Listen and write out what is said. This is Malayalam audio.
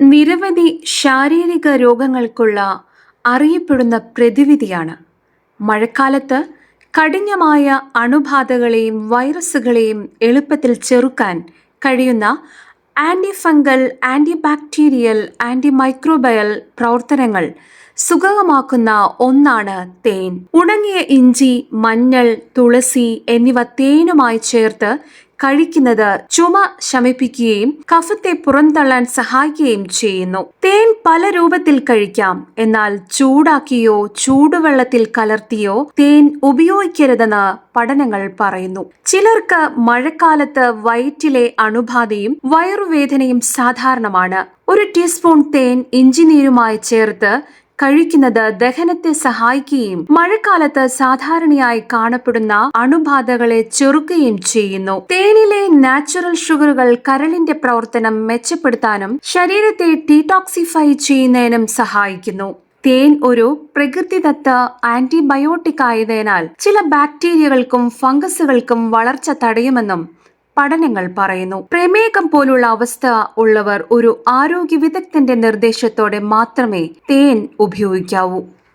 നിരവധി ശാരീരിക രോഗങ്ങൾക്കുള്ള അറിയപ്പെടുന്ന പ്രതിവിധിയാണ്. മഴക്കാലത്ത് കഠിനമായ അണുബാധകളെയും വൈറസുകളെയും എളുപ്പത്തിൽ ചെറുക്കാൻ കഴിയുന്ന anti fungal anti bacterial anti microbial പ്രവർത്തനങ്ങൾ സുഗമമാക്കുന്ന ഒന്നാണ് തേൻ. ഉണങ്ങിയ ഇഞ്ചി മഞ്ഞൾ തുളസി എന്നിവ തേനുമായി ചേർത്ത് കഴിക്കുന്നത് ചുമ ശമിപ്പിക്കുകയും കഫത്തെ പുറന്തള്ളാൻ സഹായിക്കുകയും ചെയ്യുന്നു. തേൻ പല രൂപത്തിൽ കഴിക്കാം. എന്നാൽ ചൂടാക്കിയോ ചൂടുവെള്ളത്തിൽ കലർത്തിയോ തേൻ ഉപയോഗിക്കരുതെന്ന് പഠനങ്ങൾ പറയുന്നു. ചിലർക്ക് മഴക്കാലത്ത് വയറ്റിലെ അണുബാധയും വയറുവേദനയും സാധാരണമാണ്. ഒരു ടീസ്പൂൺ തേൻ ഇഞ്ചിനീരുമായി ചേർത്ത് കഴിക്കുന്നത് ദഹനത്തെ സഹായിക്കുകയും മഴക്കാലത്ത് സാധാരണയായി കാണപ്പെടുന്ന അണുബാധകളെ ചെറുക്കുകയും ചെയ്യുന്നു. തേനിലെ നാച്ചുറൽ ഷുഗറുകൾ കരളിന്റെ പ്രവർത്തനം മെച്ചപ്പെടുത്താനും ശരീരത്തെ ഡീടോക്സിഫൈ ചെയ്യുന്നതിനും സഹായിക്കുന്നു. തേൻ ഒരു പ്രകൃതിദത്ത ആന്റിബയോട്ടിക് ആയതിനാൽ ചില ബാക്ടീരിയകൾക്കും ഫംഗസുകൾക്കും വളർച്ച തടയുമെന്നും പഠനങ്ങൾ പറയുന്നു. പ്രമേഹം പോലുള്ള അവസ്ഥ ഉള്ളവർ ഒരു ആരോഗ്യ വിദഗ്ധന്റെ നിർദ്ദേശത്തോടെ മാത്രമേ തേൻ ഉപയോഗിക്കാവൂ.